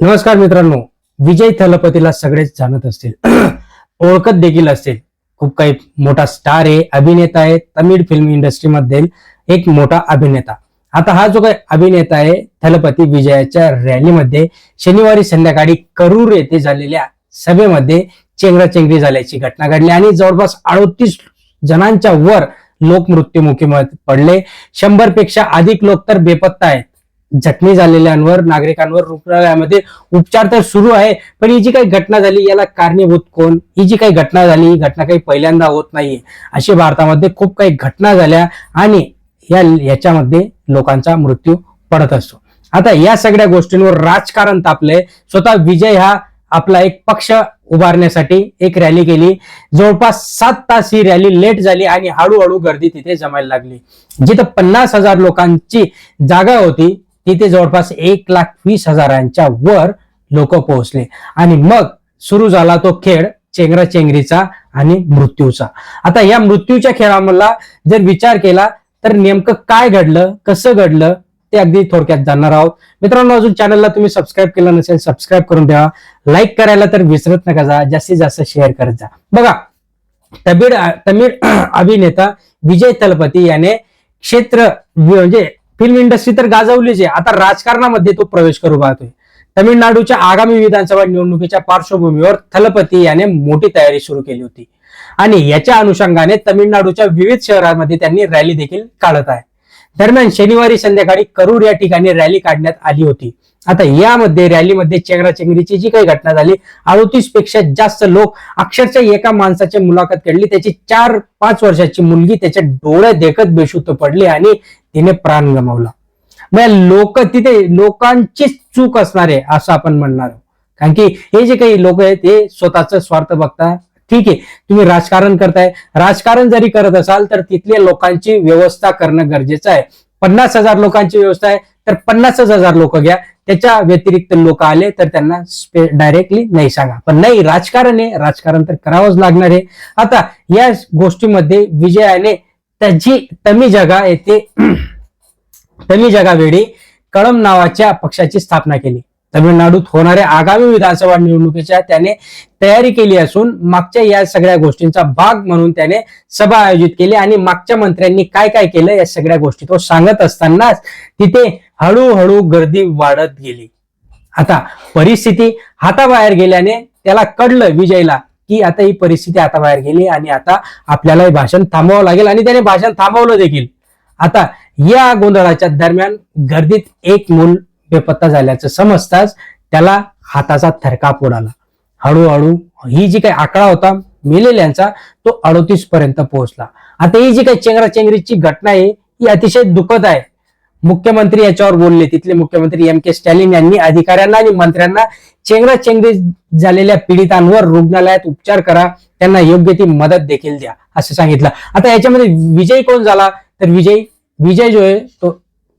नमस्कार मित्रांनो. विजय थलपतीला सगळेच जाणत असतील. ओळखत देखील असतील. खूप काही मोठा स्टार आहे अभिनेता आहे तमिळ फिल्म इंडस्ट्रीमध्ये एक मोठा अभिनेता. आता हा जो काही अभिनेता आहे थलपती विजयाच्या रॅलीमध्ये शनिवारी संध्याकाळी करूर येथे झालेल्या सभेमध्ये चेंगराचेंगरी झाल्याची घटना घडली आणि जवळपास अडोतीस जणांच्या वर लोक मृत्युमुखी पडले. शंभरपेक्षा अधिक लोक तर बेपत्ता आहेत. जखमी झालेल्यांवर नागरिकांवर रुग्णालयामध्ये उपचार तर सुरू आहे पण ही जी काही घटना झाली याला कारणीभूत कोण? ही जी काही घटना झाली ही घटना काही पहिल्यांदा होत नाहीये. अशी भारतामध्ये खूप काही घटना झाल्या आणि या याच्यामध्ये लोकांचा मृत्यू पडत असतो. आता या सगळ्या गोष्टींवर राजकारण तापलंय. स्वतः विजय हा आपला एक पक्ष उभारण्यासाठी एक रॅली केली. जवळपास सात तास ही रॅली लेट झाली आणि हळूहळू गर्दी तिथे जमायला लागली. जिथं पन्नास हजार लोकांची जागा होती तिथे जवळपास एक लाख वीस हजारांच्या वर लोक पोहोचले. आणि मग सुरू झाला तो खेळ चेंगराचेंगरीचा आणि मृत्यूचा. आता या मृत्यूच्या खेळामधला जर विचार केला तर नेमकं काय घडलं कसं घडलं ते अगदी थोडक्यात जाणार आहोत. मित्रांनो अजून चॅनलला तुम्ही सबस्क्राईब केलं नसेल सबस्क्राईब करून ठेवा लाईक करायला तर विसरत नका जा जास्तीत जास्त शेअर करत जा. बघा तमिळ तमिळ अभिनेता विजय तलपती याने क्षेत्र म्हणजे फिल्म इंडस्ट्री तर गाजवलीच आहे. आता राजकारणामध्ये तो प्रवेश करू पाहतोय. तमिळनाडूच्या आगामी विधानसभा निवडणुकीच्या पार्श्वभूमीवर थलपती याने मोठी तयारी सुरू केली होती. आणि याच्या अनुषंगाने तमिळनाडूच्या विविध शहरांमध्ये त्यांनी रॅली देखील काढत आहे. दरम्यान शनिवारी संध्याकाळी करूर या ठिकाणी रॅली काढण्यात आली होती. आता यामध्ये रॅलीमध्ये चेंगराचेंगरीची जी काही घटना झाली अडोतीसपेक्षा जास्त लोक अक्षरशः एका माणसाची मुलाखत काढली त्याची चार पाच वर्षाची मुलगी त्याच्या डोळ्या देखत बेशुद्ध पडली आणि तिने प्राण गमावला. मग लोक तिथे लोकांची चूक असणार आहे असं आपण म्हणणार आहोत. कारण की हे जे काही लोक आहेत हे स्वतःच स्वार्थ बघता. ठीक आहे तुम्ही राजकारण करताय. राजकारण जरी करत असाल तर तिथल्या लोकांची व्यवस्था करणं गरजेचं आहे. पन्नास हजार लोकांची व्यवस्था आहे तर पन्नासच हजार लोक घ्या. त्याच्या व्यतिरिक्त लोक आले तर त्यांना डायरेक्टली नाही सांगा. पण नाही राजकारण आहे. राजकारण तर करावंच लागणार आहे. आता या गोष्टीमध्ये विजयाने त्याची तमी जगा येथे तमी जगावेळी कळम नावाच्या पक्षाची स्थापना केली. तमिळनाडूत होणाऱ्या आगामी विधानसभा निवडणुकीच्या त्याने तयारी केली असून मागच्या या सगळ्या गोष्टींचा भाग म्हणून त्याने सभा आयोजित केली आणि मागच्या मंत्र्यांनी काय काय केलं या सगळ्या गोष्टी तो सांगत असतानाच तिथे हळूहळू गर्दी वाढत गेली. आता परिस्थिती हाताबाहेर गेल्याने त्याला कळलं विजयला की आता ही परिस्थिती हाताबाहेर गेली आणि आता आपल्याला हे भाषण थांबवावं लागेल आणि त्याने भाषण थांबवलं देखील. आता या गोंधळाच्या दरम्यान गर्दीत एक मूल बेपत्ता झाल्याचं समजताच त्याला हाताचा थरकाप उडाला. हळूहळू ही जी काही आकडा होता मेलेल्यांचा तो अडोतीस पर्यंत पोहोचला. आता ही जी काही चेंगराचेंगरीची घटना आहे ही अतिशय दुःखद आहे. मुख्यमंत्री याच्यावर बोलले तिथले मुख्यमंत्री एम के स्टॅलिन यांनी अधिकाऱ्यांना आणि मंत्र्यांना चेंगराचेंगरी झालेल्या पीडितांवर रुग्णालयात उपचार करा त्यांना योग्य ती मदत देखील द्या असं सांगितलं. आता याच्यामध्ये विजय कोण झाला? तर विजय विजय जो आहे तो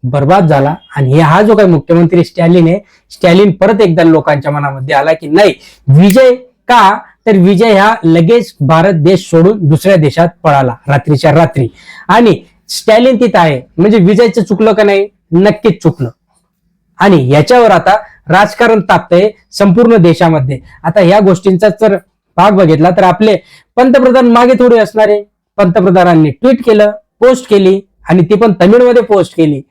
बर्बाद झाला. आणि हा जो काही मुख्यमंत्री स्टॅलिन आहे स्टॅलिन परत एकदा लोकांच्या मनामध्ये आला की नाही विजय का? तर विजय हा लगेच भारत देश सोडून दुसऱ्या देशात पळाला रात्रीच्या रात्री. आणि स्टॅलिन तिथं आहे. म्हणजे विजयचं चुकलं का नाही? नक्कीच चुकलं. आणि याच्यावर आता राजकारण तापतंय संपूर्ण देशामध्ये. आता ह्या गोष्टींचा जर भाग बघितला तर आपले पंतप्रधान मागे थोडे असणारे. पंतप्रधानांनी ट्विट केलं पोस्ट केली आणि ती पण तमिळमध्ये पोस्ट केली.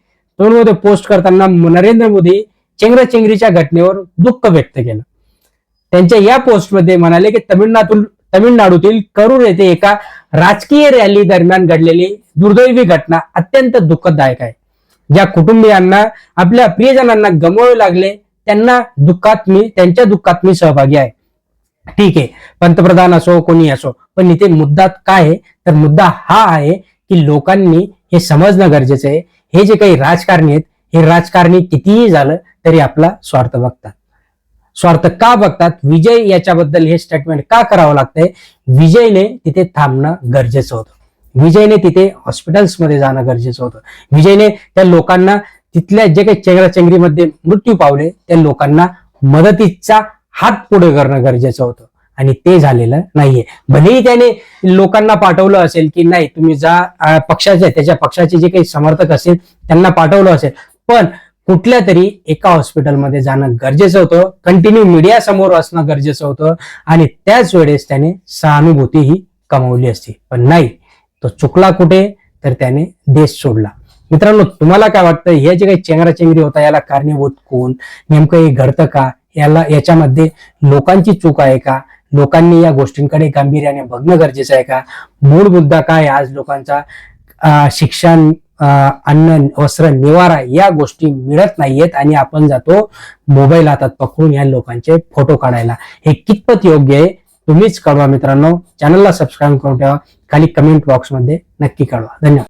तमिळमध्ये पोस्ट करताना नरेंद्र मोदी चेंगराचेंगरीच्या घटनेवर दुःख व्यक्त केलं. त्यांच्या या पोस्टमध्ये म्हणाले की तमिळनाडूतील तमिळनाडूतील करूर येथे एका राजकीय रॅली दरम्यान घडलेली दुर्दैवी घटना अत्यंत दुःखदायक आहे. ज्या कुटुंबियांना आपल्या प्रियजनांना गमवावे लागले त्यांना दुःखात मी त्यांच्या दुःखात मी सहभागी आहे. ठीक आहे पंतप्रधान असो कोणी असो पण इथे मुद्दा काय आहे? तर मुद्दा हा आहे की लोकांनी हे समजणं गरजेचं आहे हे जे काही राजकारणी आहेत हे राजकारणी कितीही झालं तरी आपला स्वार्थ बघतात. स्वार्थ का बघतात? विजय याच्याबद्दल हे स्टेटमेंट का करावं लागतंय? विजयने तिथे थांबणं गरजेचं होतं. विजयने तिथे हॉस्पिटल्समध्ये जाणं गरजेचं होतं. विजयने त्या लोकांना तिथल्या जे काही चेंगराचेंगरीमध्ये मृत्यू पावले त्या लोकांना मदतीचा हात पुढे करणं गरजेचं होतं. आणि ते झालेलं नाहीये. भलेही त्याने लोकांना पाठवलं असेल की नाही तुम्ही जा पक्षाचे त्याच्या पक्षाचे जे काही समर्थक असेल त्यांना पाठवलं असेल. पण कुठल्या तरी एका हॉस्पिटलमध्ये जाणं गरजेचं होतं. कंटिन्यू मीडिया समोर असणं गरजेचं होतं. आणि त्याच वेळेस त्याने सहानुभूती ही कमवली असती. पण नाही तो चुकला कुठे? तर त्याने देश सोडला. मित्रांनो तुम्हाला काय वाटतं? हे जे काही चेंगराचेंगरी होता याला कारणीभूत कोण? नेमकं हे घडतं का? याला याच्यामध्ये लोकांची चूक आहे का? लोकांनी या गोष्टींकडे गांभीर्याने बघणं गरजेचं आहे का? मूळ मुद्दा काय आज लोकांचा शिक्षण अन्न वस्त्र निवारा या गोष्टी मिळत नाहीयेत आणि आपण जातो मोबाईल हातात पकडून या लोकांचे फोटो काढायला. हे कितपत योग्य आहे? तुम्हीच कळवा मित्रांनो. चॅनलला सबस्क्राईब करून ठेवा. खाली कमेंट बॉक्समध्ये नक्की कळवा. धन्यवाद.